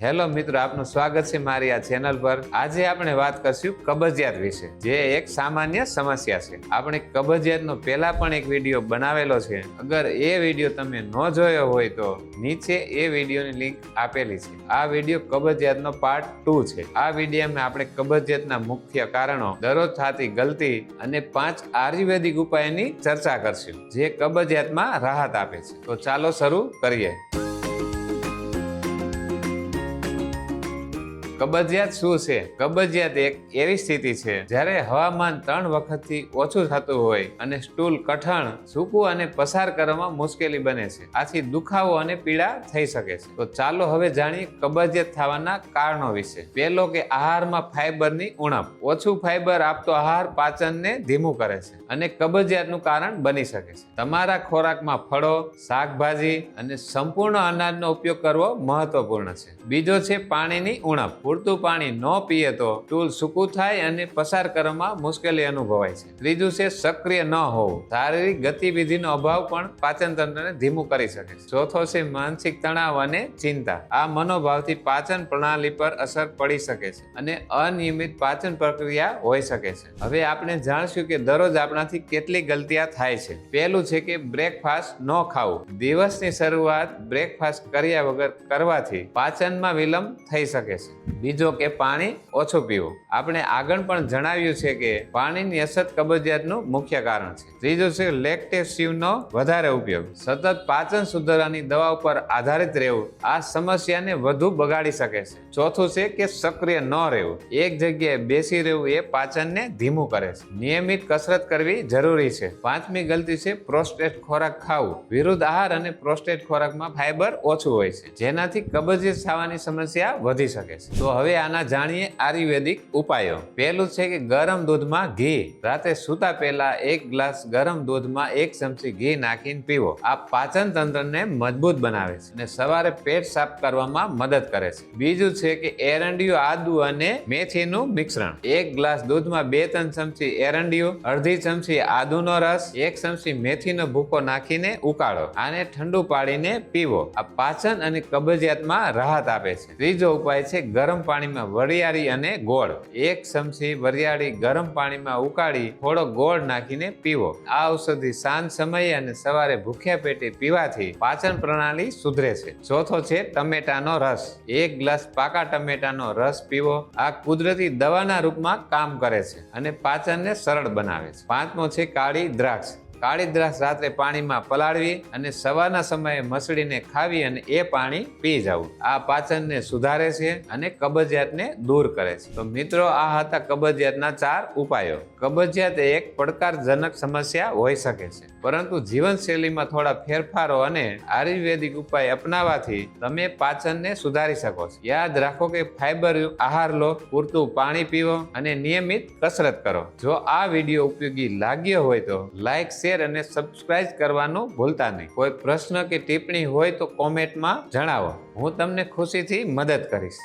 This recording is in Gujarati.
હેલો મિત્રો, આપનું સ્વાગત છે મારી આ ચેનલ પર. આજે આપણે વાત કરશું કબજિયાત વિશે, જે એક સામાન્ય સમસ્યા છે. આપણે કબજિયાતનો પહેલા પણ એક વીડિયો બનાવેલો છે. અગર એ વીડિયો તમે ન જોયો હોય તો નીચે એ વિડીયોની લિંક આપેલી છે. આ વીડિયો કબજિયાતનો પાર્ટ ટુ છે. આ વિડીયોમાં આપણે કબજિયાતના મુખ્ય કારણો, દરરોજ થતી ગલતી અને પાંચ આયુર્વેદિક ઉપાયની ચર્ચા કરશું, જે કબજિયાતમાં રાહત આપે છે. તો ચાલો શરૂ કરીએ. કબજિયાત શું છે? કબજિયાત એક એવી સ્થિતિ છે, જ્યારે હવામાન ત્રણ વખતથી ઓછું થતું હોય અને સ્ટૂલ કઠણ, સૂકું અને પસાર કરવામાં મુશ્કેલી બને છે. આથી દુખાવો અને પીડા થઈ શકે છે. તો ચાલો હવે જાણીએ કબજિયાત થવાના કારણો વિશે. પહેલો કે આહારમાં ફાઈબરની ઉણપ. ઓછું ફાઈબર આપતો આહાર પાચનને ધીમું કરે છે અને કબજિયાતનું કારણ બની શકે છે. તમારા ખોરાકમાં ફળો, શાકભાજી અને સંપૂર્ણ અનાજનો ઉપયોગ કરવો મહત્વપૂર્ણ છે. બીજો છે પાણીની ઉણપ. પૂરતું પાણી ન પીએ તો ટૂલ સૂકું થાય અને પસાર કરવામાં મુશ્કેલી અનુભવાય છે. ત્રીજું છે, સક્રિય ન હોવું. શારીરિક ગતિવિધિનો અભાવ પણ પાચન તંત્રને ધીમું કરી શકે છે. ચોથો છે, માનસિક તણાવ અને ચિંતા. આ મનોભાવથી પાચન પ્રણાલી પર અસર પડી શકે છે અને અનિયમિત પાચન પ્રક્રિયા હોઈ શકે છે. હવે આપણે જાણશું કે દરરોજ આપણાથી કેટલી ગલતિયા થાય છે. પહેલું છે કે બ્રેકફાસ્ટ ન ખાવું. દિવસની શરૂઆત બ્રેકફાસ્ટ કર્યા વગર કરવાથી પાચનમાં વિલંબ થઈ શકે છે. બીજો કે પાણી ઓછું પીવું. આપણે આગળ પણ જણાવ્યું છે કે પાણીની અછત કબજિયાતનું મુખ્ય કારણ છે. ત્રીજું છે લેક્ટેસિવનો વધારે ઉપયોગ. સતત પાચન સુધારવાની દવા ઉપર આધારિત રહેવું આ સમસ્યાને વધુ બગાડી શકે છે. ચોથું છે કે સક્રિય ન રહેવું. એક જગ્યાએ બેસી રહેવું એ પાચનને ધીમું કરે છે. નિયમિત કસરત કરવી જરૂરી છે. પાંચમી ગલતી છે પ્રોસ્ટેટ ખોરાક ખાવું. વિરુદ્ધ આહાર અને પ્રોસ્ટેટ ખોરાકમાં ફાઈબર ઓછું હોય છે. જેનાથી કબજિયાત થવાની સમસ્યા વધી શકે છે. તો હવે આના જાણીએ આયુર્વેદિક ઉપાયો. પહેલું છે કે ગરમ દૂધમાં ઘી. રાતે સૂતા પહેલા એક ગ્લાસ ગરમ દૂધમાં એક ચમચી ઘી નાખીને પીવો. આ પાચન તંત્રને મજબૂત બનાવે છે અને સવારે પેટ સાફ કરવામાં મદદ કરે છે. બીજું છે કે એરંડિયું, આદુ અને મેથીનું મિશ્રણ. એક ગ્લાસ દૂધમાં બે ત્રણ ચમચી એરંડિયું, અડધી ચમચી આદુનો રસ, એક ચમચી મેથીનો ભૂકો નાખીને ઉકાળો. આને ઠંડુ પાડીને પીવો. આ પાચન અને કબજિયાતમાં રાહત આપે છે. ત્રીજો ઉપાય છે ગરમ પાણીમાં વરિયાળી અને ગોળ. એક ચમચી વરિયાળી ગરમ પાણીમાં ઉકાળી થોડો ગોળ નાખીને પીવો. આ ઔષધિ સાંજ સમયે અને સવારે ભૂખ્યા પેટે પીવાથી પાચન પ્રણાલી સુધરે છે. ચોથો છે ટમેટાનો રસ. એક ગ્લાસ પાકા ટમેટાનો રસ પીવો. આ કુદરતી દવાના રૂપમાં કામ કરે છે અને પાચનને સરળ બનાવે છે. પાંચમો છે કાળી દ્રાક્ષ. કાળી દ્રાક્ષ રાત્રે પાણીમાં પલાળવી અને સવારના સમયે મસળીને ખાવી અને એ પાણી પી જવું. આ પાચનને સુધારે છે અને કબજિયાતને દૂર કરે છે. તો મિત્રો, આ હતા કબજિયાતના ચાર ઉપાયો. કબજિયાત એક, પડકારજનક સમસ્યા હોઈ શકે છે. પરંતુ જીવનશૈલીમાં થોડા ફેરફારો અને આયુર્વેદિક ઉપાય અપનાવવાથી તમે પાચનને સુધારી શકો છો. યાદ રાખો કે ફાઈબર આહાર લો, પૂરતું પાણી પીવો અને નિયમિત કસરત કરો. જો આ વીડિયો ઉપયોગી લાગ્યો હોય તો લાઈક શેર અને સબસ્ક્રાઇબ કરવાનું ભૂલતા નહીં. કોઈ પ્રશ્ન કે ટિપ્પણી હોય તો કોમેન્ટમાં જણાવો. હું તમને ખુશીથી મદદ કરીશ.